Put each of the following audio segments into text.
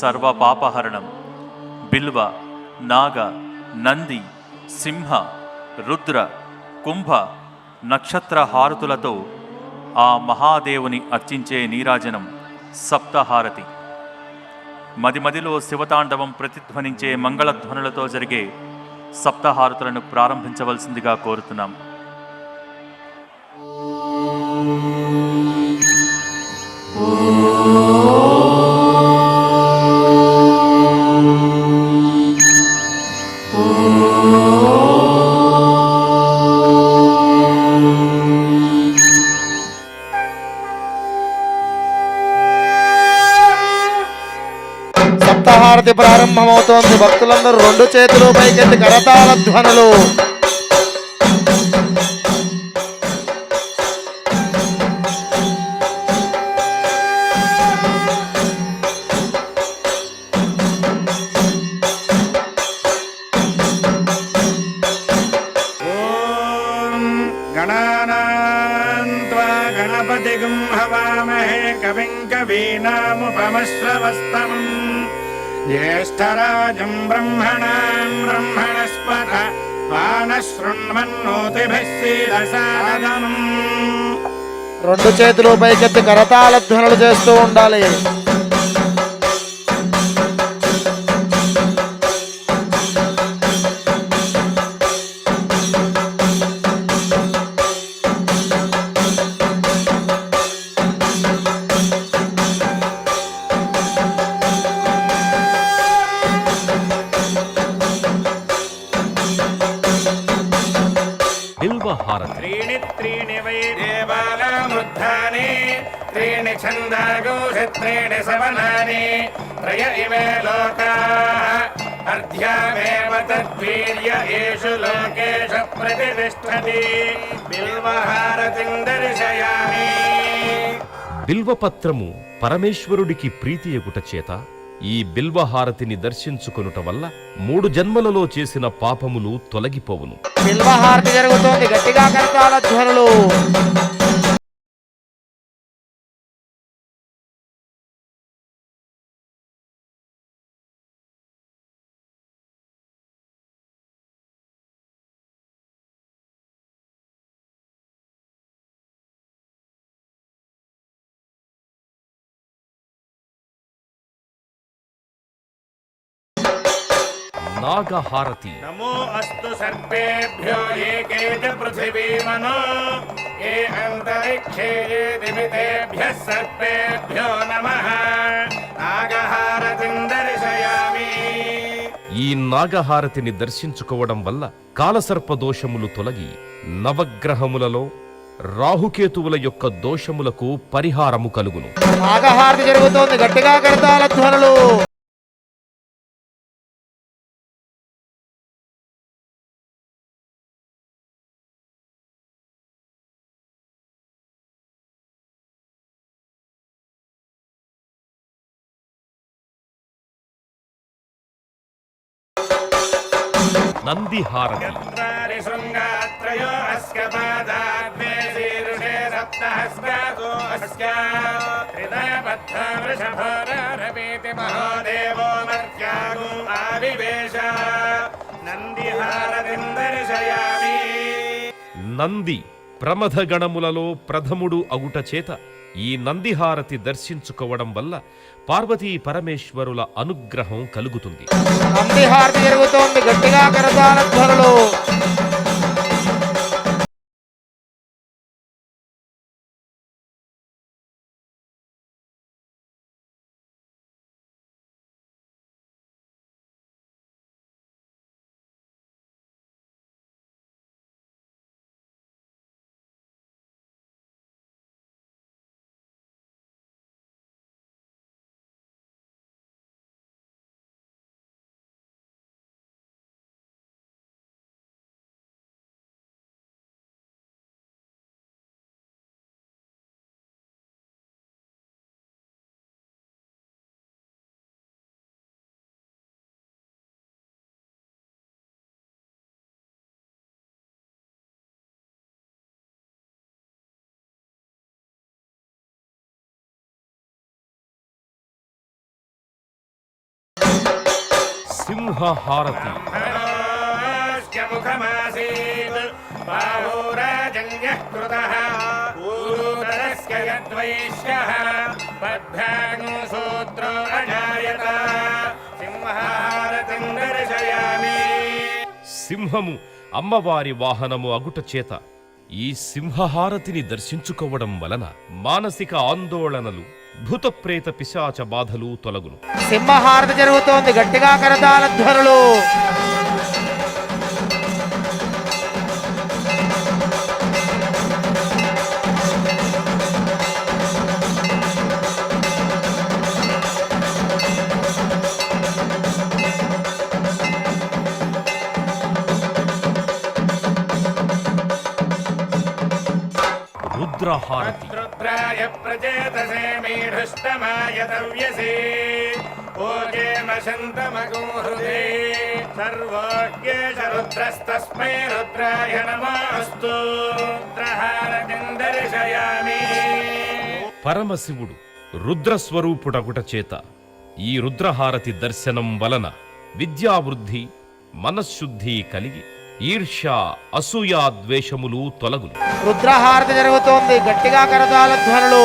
సర్వపాపహరణం బిల్వ నాగ నంది సింహ రుద్ర కుంభ నక్షత్ర హారతులతో ఆ మహాదేవుని అర్చించే నీరాజనం సప్తహారతి. మది మదిలో శివతాండవం ప్రతిధ్వనించే మంగళధ్వనులతో జరిగే సప్తహారతులను ప్రారంభించవలసిందిగా కోరుతున్నాం. ప్రారంభమవుతోంది భక్తులందరూ రెండు చేతులు పైకెత్తి కరతాళ ధ్వనులు ॐ गणानां त्वा गणपतिगुं हवामहे कविं कवीनामुपमश्रवस्तमम् ज्येष्ठराजं ब्रह्मणां ब्रह्मणस्पत पानशृण्वन्नोतिभिः सीदसादनम् రెండు చేతులు పైకెత్తి కరతాళ ధ్వనులు చేస్తూ ఉండాలి బిల్వహారతి त्रीणि त्रीणि वै देवानामुद्धानि त्रीणि छन्दागोष त्रीणि सवनानि त्रय इमे लोकाः अर्ध्यामेव तद्वीर्य एषु लोकेषु प्रतिष्ठति बिल्वहारतिं दर्शयामि బిల్వపత్రము పరమేశ్వరుడికి ప్రీతియగుట చేత ఈ బిల్వహారతిని దర్శించుకొనుట వల్ల మూడు జన్మలలో చేసిన పాపములు తొలగిపోవును బిల్వహారతి జరుగుతోంది. గట్టిగా కరతాళ ధ్వనులు. నాగహారతి. నమో అస్తు సర్పేభ్యో సర్పేభ్యో దర్శయామి. ఈ నాగహారతిని దర్శించుకోవడం వల్ల కాలసర్ప దోషములు తొలగి నవగ్రహములలో రాహుకేతువుల యొక్క దోషములకు పరిహారము కలుగును. నాగహారతి జరుగుతోంది. గట్టిగా కడతాల ధ్వనులు. నందిహారతి మహోదేవో మర్యాగు నంది ప్రమథగణములలో ప్రథముడు అగుట చేత ఈ నందిహారతి దర్శించుకోవడం వల్ల పార్వతీ పరమేశ్వరుల అనుగ్రహం కలుగుతుంది. నందిహారతి జరుగుతోంది గట్టిగా కరతాళ ధ్వరలో సింహహారతి సింహము అమ్మవారి వాహనము అగుట చేత ఈ సింహహారతిని దర్శించుకోవడం వలన మానసిక ఆందోళనలు భూతప్రేత పిశాచ బాధలు తొలగును. సింహహారతి జరుగుతోంది గట్టిగా కరతాళ ధ్వనులు. రుద్రహారతి. रुद्राय प्रचेतसे मीढुष्टमाय तव्यसे ओजेमशन्तमगुहृदे सर्वोज्ञेश रुद्रस्तस्मै रुद्राय नमोऽस्तु रुद्रहारतिं दर्शयामि పరమశివుడు రుద్రస్వరూపుడగుట చేత ఈ రుద్రహారతి దర్శనం వలన విద్యావృద్ధి మనశ్శుద్ధి కలిగి ఈర్ష అసూయ ద్వేషములు తొలగును రుద్రహారతి జరుగుతోంది. గట్టిగా కరతాళ ధ్వనులు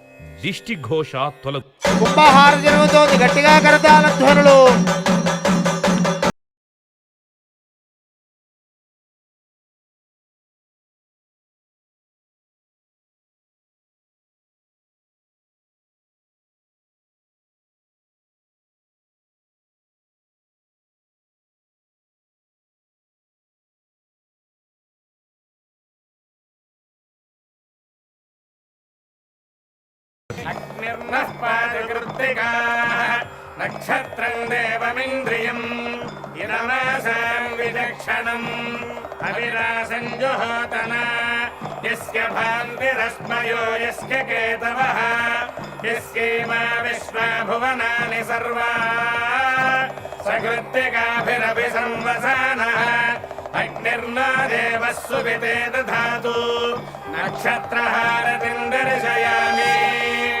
దిష్టిఘోష తొలగు. కుంభహార జరుగుతోంది గట్టిగా కరతాల ధ్వనులు. निर्नः पादकृत्तिकाः नक्षत्रम् देवमिन्द्रियम् इदमासाम् विचक्षणम् अविरासम् जुहोतना। यस्य भान्तिरस्मयो, यस्य केतवः यस्यैमा विश्वा भुवनानि सर्वा। सकृत्तिकाभिरपि संवसानः अग्निर्नो देवः सुविते दधातु। नक्षत्रहारतिम् दर्शयामि।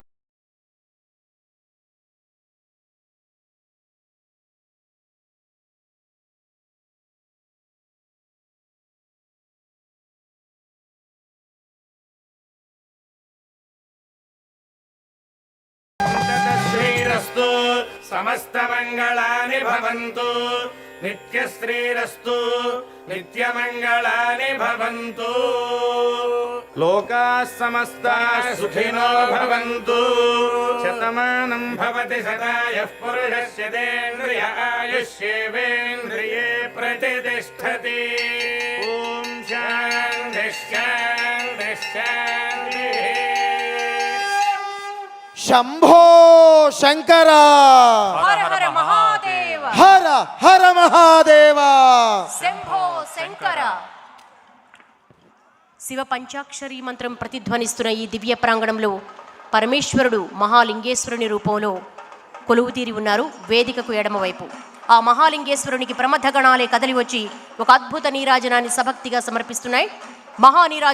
సమస్తమంగళాని భవంతు నిత్యశ్రీరస్తు నిత్యమంగళాని భవంతు లోకా సమస్తా సుఖినో భవంతు. శతమానం భవతి శతాయ పురుషస్య దేంద్రియ ఆయుష్యేవేంద్రియే ప్రతిష్టతి. ఓం శాంతి శాంతి శాంతి శంభో శంకర హర హర మహాదేవ హర హర మహాదేవ శంభో శంకర శివ పంచాక్షరి మంత్రం ప్రతిధ్వనిస్తున్న ఈ దివ్య ప్రాంగణంలో పరమేశ్వరుడు మహాలింగేశ్వరుని రూపంలో కొలువు తీరి ఉన్నారు వేదికకు ఎడమవైపు ఆ మహాలింగేశ్వరునికి ప్రమథ గణాలే కదలి వచ్చి ఒక అద్భుత నీరాజనాన్ని సభక్తిగా సమర్పిస్తున్నాయి. మహానీరాజ